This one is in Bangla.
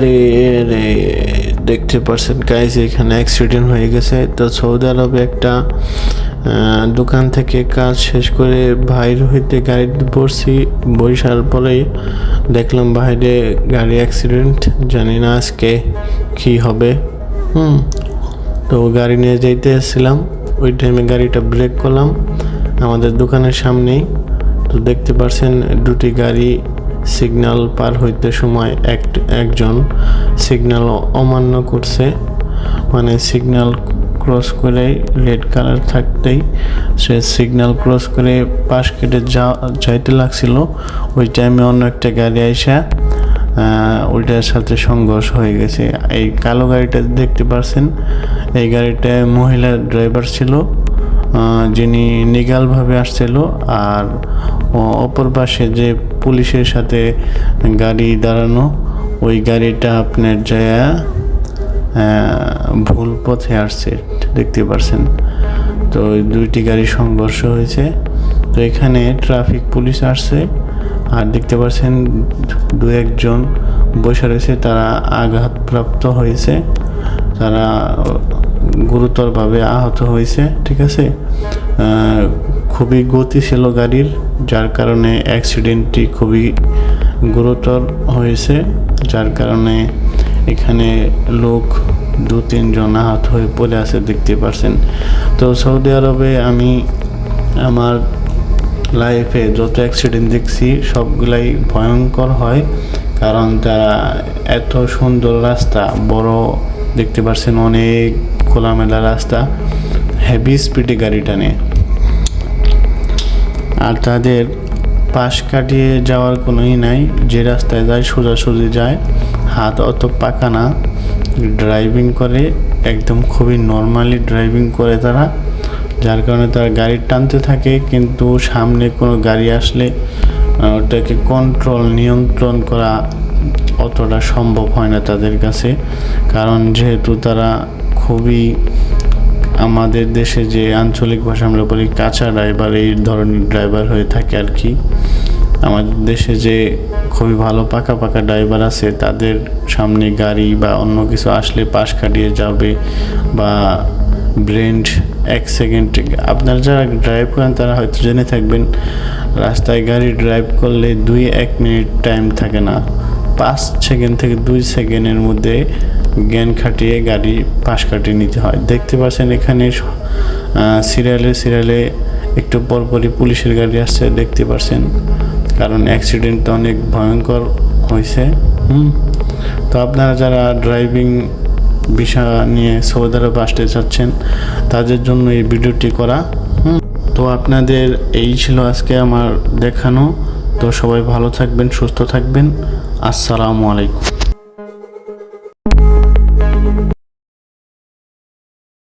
রে দেখতে পারছেন গাইজ এখানে অ্যাক্সিডেন্ট হয়ে গেছে। তো সৌদি আরবে একটা দোকান থেকে কাজ শেষ করে বাইর হইতে গাড়িতে বসছি বৈশাল পরেই দেখলাম বাইরে গাড়ি অ্যাক্সিডেন্ট জানি না আজকে কি হবে। হুম, তো গাড়ি নিয়ে যাইতে এসেছিলাম ওই টাইমে গাড়িটা ব্রেক করলাম। আমাদের দোকানের সামনেই। তো দেখতে পারছেন, দুটি গাড়ি সিগন্যাল পার হইতে সময় এক, একজন সিগন্যাল অমান্য করছে। মানে সিগন্যাল ক্রস করে রেড কালার থাকতেই সে সিগন্যাল ক্রস করে পাশ কেটে যা, যাইতে লাগছিল, ওই টাইমে অন্য একটা গাড়ি আইসা ওইটার সাথে সংঘর্ষ হয়ে গেছে। এই কালো গাড়িটা দেখতে পারছেন, এই গাড়িটায় মহিলা ড্রাইভার ছিল। যিনি নিগালভাবে আসছিল আর অপর পাশে যে পুলিশের সাথে গাড়ি দাঁড়ানো, ওই গাড়িটা আপনার যায় ভুল পথে আসছে, দেখতে পারছেন। তো দুইটি গাড়ি সংঘর্ষ হয়েছে। তো এখানে ট্রাফিক পুলিশ আসছে আর দেখতে পাচ্ছেন দু একজন বসে রয়েছে, তারা আঘাতপ্রাপ্ত হয়েছে। তারা গুরুতরভাবে আহত হয়েছে, ঠিক আছে? খুবই গতি ছিল গাড়ির, যার কারণে অ্যাক্সিডেন্টটি খুবই গুরুতর হয়েছে, যার কারণে এখানে লোক দু তিনজন আহত হয়ে পড়ে আছে দেখতে পারছেন। তো সৌদি আরবে আমি আমার লাইফে যত অ্যাক্সিডেন্ট দেখছি, সবগুলাই ভয়ঙ্কর হয়, কারণ তারা এত সুন্দর রাস্তা, বড়, দেখতে পাচ্ছেন অনেক খোলামেলা রাস্তা হেভি স্পিডে গাড়ি টানে। আর তাদের পাশ কাটিয়ে যাওয়ার কোনোই নাই, যে রাস্তায় যায় সোজাসুজি যায়, হাত অত পাকা না। ড্রাইভিং করে, একদম খুবই নর্মালি ড্রাইভিং করে তারা, যার কারণে তারা গাড়ি টানতে থাকে, কিন্তু সামনে কোনো গাড়ি আসলে ওটাকে কন্ট্রোল নিয়ন্ত্রণ করা অতটা সম্ভব হয় না তাদের কাছে। কারণ যেহেতু তারা খুবই আমাদের দেশে যে আঞ্চলিক ভাষা আমরা বলি কাঁচা ড্রাইভার এই ধরনের ড্রাইভার হয়ে থাকে আর কি। আমাদের দেশে যে খুবই ভালো পাকা পাকা ড্রাইভার আছে, তাদের সামনে গাড়ি বা অন্য কিছু আসলে পাশ কাটিয়ে যাবে বা ব্রেন্ড এক সেকেন্ড আপনারা যারা ড্রাইভ করেন, তারা হয়তো জেনে থাকবেন, রাস্তায় গাড়ি ড্রাইভ করলে দুই এক মিনিট টাইম থাকে না। পাঁচ সেকেন্ড থেকে দুই সেকেন্ডের মধ্যে জ্ঞান খাটিয়ে গাড়ি পাশ কাটিয়ে নিতে হয়। দেখতে পাচ্ছেন এখানে সিরিয়ালে সিরিয়ালে একটু পরপরই পুলিশের গাড়ি আসছে, দেখতে পাচ্ছেন। কারণ অ্যাক্সিডেন্টটা অনেক ভয়ঙ্কর হয়েছে। হুম? তো আপনারা যারা ড্রাইভিং বিষয় নিয়ে সৌদি আরব আসতে চাচ্ছেন তাদের জন্য এই ভিডিওটি করা। হুম? তো আপনাদের এই ছিল আজকে আমার দেখানো। তো সবাই ভালো থাকবেন, সুস্থ থাকবেন। আসসালামু আলাইকুম।